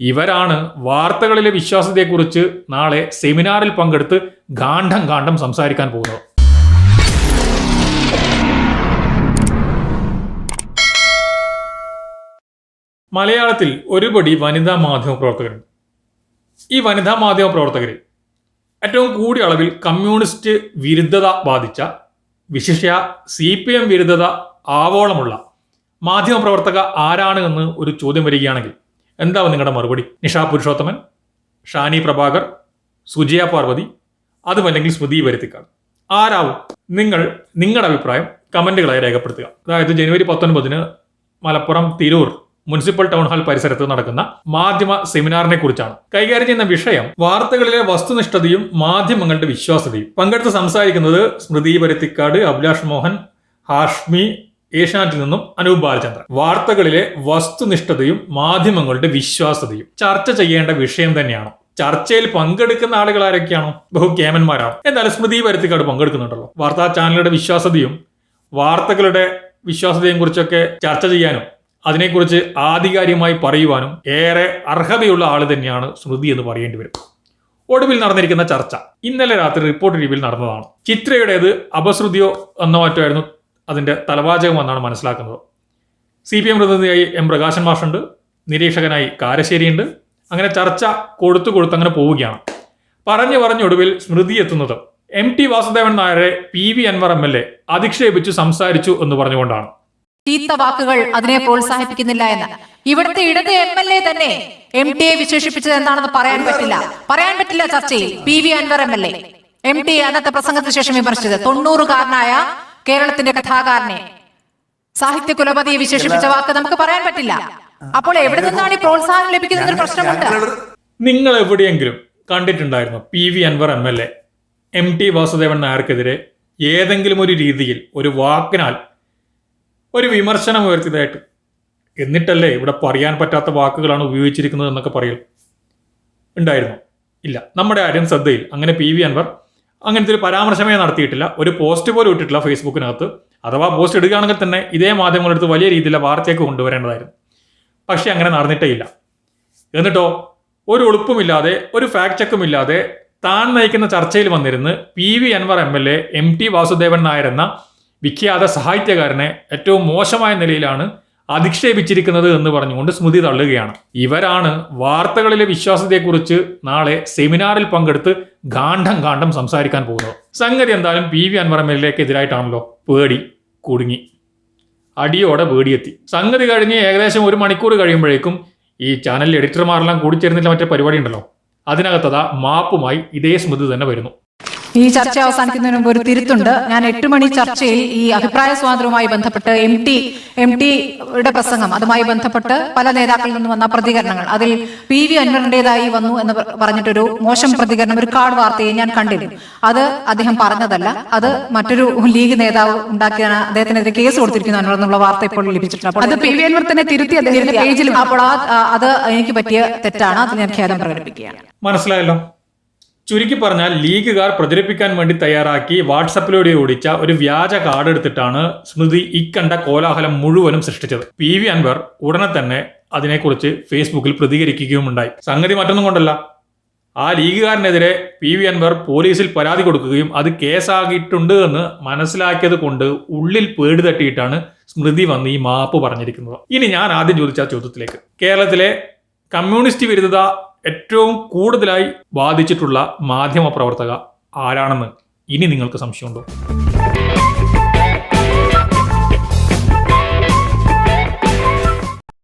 ഇവരാണ് വാർത്തകളിലെ വിശ്വാസ്യതയെക്കുറിച്ച് നാളെ സെമിനാറിൽ പങ്കെടുത്ത് ഗാഠം ഗാഠം സംസാരിക്കാൻ പോകുന്നത്. മലയാളത്തിൽ ഒരുപടി വനിതാ മാധ്യമ പ്രവർത്തകരുണ്ട്. ഈ വനിതാ മാധ്യമ പ്രവർത്തകരിൽ ഏറ്റവും കൂടിയ അളവിൽ കമ്മ്യൂണിസ്റ്റ് വിരുദ്ധത ബാധിച്ച വിശിഷ്യ സി പി എം വിരുദ്ധത ആവോളമുള്ള മാധ്യമ പ്രവർത്തക ആരാണ് എന്ന് ഒരു ചോദ്യം വരികയാണെങ്കിൽ എന്താവും നിങ്ങളുടെ മറുപടി? നിഷാ പുരുഷോത്തമൻ ഷാനി പ്രഭാകർ സുജയ പാർവതി അതുമല്ലെങ്കിൽ സ്മൃതി വരുത്തിക്കാട് ആരാവും? നിങ്ങൾ നിങ്ങളുടെ അഭിപ്രായം കമന്റുകളായി രേഖപ്പെടുത്തുക. അതായത് ജനുവരി പത്തൊൻപതിന് Malappuram Tirur municipal town hall പരിസരത്ത് നടക്കുന്ന മാധ്യമ സെമിനാറിനെ കുറിച്ചാണ്. കൈകാര്യം ചെയ്യുന്ന വിഷയം വാർത്തകളിലെ വസ്തുനിഷ്ഠതയും മാധ്യമങ്ങളുടെ വിശ്വാസ്യതയും. പങ്കെടുത്ത് സംസാരിക്കുന്നത് സ്മൃതി പരുത്തിക്കാട് അഭിലാഷ് മോഹൻ ഹാഷ്മി ഏഷ്യാനെറ്റിൽ നിന്നും അനൂപ് ബാലചന്ദ്രൻ. വാർത്തകളിലെ വസ്തുനിഷ്ഠതയും മാധ്യമങ്ങളുടെ വിശ്വാസ്യതയും ചർച്ച ചെയ്യേണ്ട വിഷയം തന്നെയാണ്. ചർച്ചയിൽ പങ്കെടുക്കുന്ന ആളുകൾ ആരൊക്കെയാണോ? ബഹു കേമന്മാരാണ്. എന്തായാലും സ്മൃതി പരുത്തിക്കാട് പങ്കെടുക്കുന്നുണ്ടല്ലോ. വാർത്താ ചാനലുകളുടെ വിശ്വാസ്യതയും വാർത്തകളുടെ വിശ്വാസ്യതയും കുറിച്ചൊക്കെ ചർച്ച ചെയ്യാനും അതിനെക്കുറിച്ച് ആധികാരികമായി പറയുവാനും ഏറെ അർഹതയുള്ള ആൾ തന്നെയാണ് സ്മൃതി എന്ന് പറയേണ്ടി വരും. ഒടുവിൽ നടന്നിരിക്കുന്ന ചർച്ച. ഇന്നലെ രാത്രി റിപ്പോർട്ട് രീതിയിൽ നടന്നതാണ്. ചിത്രയുടേത് അപശ്രുതിയോ എന്നോ മറ്റോ ആയിരുന്നു അതിന്റെ തലവാചകം എന്നാണ് മനസ്സിലാക്കുന്നത്. സി പി എം പ്രതിനിധിയായി എം പ്രകാശൻ മാഷുണ്ട്. നിരീക്ഷകനായി കാരശ്ശേരിയുണ്ട്. അങ്ങനെ ചർച്ച കൊടുത്തു കൊടുത്ത് അങ്ങനെ പോവുകയാണ്. പറഞ്ഞു പറഞ്ഞൊടുവിൽ സ്മൃതി എത്തുന്നത്. എം ടി വാസുദേവൻ നായരെ P V Anvar M L A അധിക്ഷേപിച്ചു സംസാരിച്ചു എന്ന് പറഞ്ഞുകൊണ്ടാണ്. ചീത്ത വാക്കുകൾ അതിനെ പ്രോത്സാഹിപ്പിക്കുന്നില്ല എന്ന്. ഇവിടുത്തെ ഇടത് എം എൽ എ തന്നെ എം ടി എ വിശേഷിപ്പിച്ചത് എന്താണെന്ന് പറയാൻ പറ്റില്ല. പറയാൻ പറ്റില്ല ചർച്ചയിൽ P V Anvar M L A M T അന്നത്തെ പ്രസംഗത്തിന് ശേഷം വിമർശിച്ചത് തൊണ്ണൂറുകാരനായ കേരളത്തിന്റെ കഥാകാരനെ. സാഹിത്യ കുലപതിയെ വിശേഷിപ്പിച്ച വാക്ക് നമുക്ക് പറയാൻ പറ്റില്ല. അപ്പോൾ എവിടെ നിന്നാണ് ഈ പ്രോത്സാഹനം ലഭിക്കുന്ന ഒരു പ്രശ്നമുണ്ട്? നിങ്ങൾ എവിടെയെങ്കിലും കണ്ടിട്ടുണ്ടായിരുന്നു P V Anvar M L A M T Vasudevan നായർക്കെതിരെ ഏതെങ്കിലും ഒരു രീതിയിൽ ഒരു വാക്കിനാൽ ഒരു വിമർശനം ഉയർത്തിയതായിട്ട്? എന്നിട്ടല്ലേ ഇവിടെ പറയാൻ പറ്റാത്ത വാക്കുകളാണ് ഉപയോഗിച്ചിരിക്കുന്നത് എന്നൊക്കെ പറയും. ഉണ്ടായിരുന്നു? ഇല്ല. നമ്മുടെ ആരും ശ്രദ്ധയിൽ. അങ്ങനെ പി വി അൻവർ അങ്ങനത്തെ ഒരു പരാമർശമേ നടത്തിയിട്ടില്ല. ഒരു പോസ്റ്റ് പോലും ഇട്ടിട്ടില്ല ഫേസ്ബുക്കിനകത്ത്. അഥവാ പോസ്റ്റ് ഇടുകയാണെങ്കിൽ തന്നെ ഇതേ മാധ്യമങ്ങളെടുത്ത് വലിയ രീതിയിലുള്ള വാർത്തയൊക്കെ കൊണ്ടുവരേണ്ടതായിരുന്നു. പക്ഷേ അങ്ങനെ നടന്നിട്ടേ ഇല്ല. എന്നിട്ടോ ഒരു ഒളുപ്പുമില്ലാതെ ഒരു ഫാക്ട് ചെക്കും ഇല്ലാതെ താൻ നയിക്കുന്ന ചർച്ചയിൽ വന്നിരുന്ന് P V Anvar M L A M T Vasudevan Nair എന്ന വിഖ്യാത സാഹിത്യകാരനെ ഏറ്റവും മോശമായ നിലയിലാണ് അധിക്ഷേപിച്ചിരിക്കുന്നത് എന്ന് പറഞ്ഞുകൊണ്ട് സ്മൃതി തള്ളുകയാണ്. ഇവരാണ് വാർത്തകളിലെ വിശ്വാസത്തെക്കുറിച്ച് നാളെ സെമിനാറിൽ പങ്കെടുത്ത് ഗാഠം ഗാഠം സംസാരിക്കാൻ പോകുന്നത്. സംഗതി എന്തായാലും പി വി അൻവർ എം പേടി കുടുങ്ങി. അടിയോടെ പേടിയെത്തി. സംഗതി കഴിഞ്ഞ് ഏകദേശം ഒരു മണിക്കൂർ കഴിയുമ്പോഴേക്കും ഈ ചാനൽ എഡിറ്റർമാരെല്ലാം കൂടിച്ചേരുന്നില്ല മറ്റേ പരിപാടി ഉണ്ടല്ലോ. അതിനകത്തതാ മാപ്പുമായി ഇതേ സ്മൃതി തന്നെ വരുന്നു. ഈ ചർച്ച അവസാനിക്കുന്നതിന് മുമ്പ് ഒരു തിരുത്തുണ്ട്. ഞാൻ എട്ട് മണി ചർച്ചയിൽ ഈ അഭിപ്രായ സ്വാതന്ത്ര്യവുമായി ബന്ധപ്പെട്ട് എം ടി എം ടിയുടെ പ്രസംഗം അതുമായി ബന്ധപ്പെട്ട് പല നേതാക്കളിൽ നിന്ന് വന്ന പ്രതികരണങ്ങൾ. അതിൽ പി വി അൻവറിന്റേതായി വന്നു എന്ന് പറഞ്ഞിട്ടൊരു മോശം പ്രതികരണം ഒരു കാർഡ് വാർത്തയെ ഞാൻ കണ്ടിരുന്നു. അത് അദ്ദേഹം പറഞ്ഞതല്ല. അത് മറ്റൊരു ലീഗ് നേതാവ് ഉണ്ടാക്കിയാണ് അദ്ദേഹത്തിനെതിരെ കേസ് കൊടുത്തിരിക്കുന്നു അൻവർ എന്നുള്ള വാർത്ത ഇപ്പോൾ ലഭിച്ചിട്ടുണ്ട്. അത് പി വി അൻവർ തന്നെ തിരുത്തി അദ്ദേഹത്തിന്റെ പേജിലും അപ്പോൾ അത് എനിക്ക് പറ്റിയ തെറ്റാണ്. അത് ഞാൻ ഖേദം പ്രകടിപ്പിക്കുകയാണ്. മനസ്സിലായല്ലോ? ചുരുക്കി പറഞ്ഞാൽ ലീഗുകാർ പ്രചരിപ്പിക്കാൻ വേണ്ടി തയ്യാറാക്കി വാട്സപ്പിലൂടെ ഓടിച്ച ഒരു വ്യാജ കാർഡ് എടുത്തിട്ടാണ് സ്മൃതി ഇക്കണ്ട കോലാഹലം മുഴുവനും സൃഷ്ടിച്ചത്. പി വി അൻവർ ഉടനെ തന്നെ അതിനെക്കുറിച്ച് ഫേസ്ബുക്കിൽ പ്രതികരിക്കുകയും ഉണ്ടായി സംഗതി മറ്റൊന്നും കൊണ്ടല്ല. ആ ലീഗുകാരനെതിരെ പി വി അൻവർ പോലീസിൽ പരാതി കൊടുക്കുകയും അത് കേസാകിയിട്ടുണ്ട് എന്ന് മനസ്സിലാക്കിയത് കൊണ്ട് ഉള്ളിൽ പേടി തട്ടിയിട്ടാണ് സ്മൃതി വന്ന് ഈ മാപ്പ് പറഞ്ഞിരിക്കുന്നത്. ഇനി ഞാൻ ആദ്യം ചോദിച്ച ചോദ്യത്തിലേക്ക്. കേരളത്തിലെ കമ്മ്യൂണിസ്റ്റ് വിരുദ്ധത ഏറ്റവും കൂടുതലായി ബാധിച്ചിട്ടുള്ള മാധ്യമ പ്രവർത്തക ആരാണെന്ന് ഇനി നിങ്ങൾക്ക് സംശയമുണ്ടോ?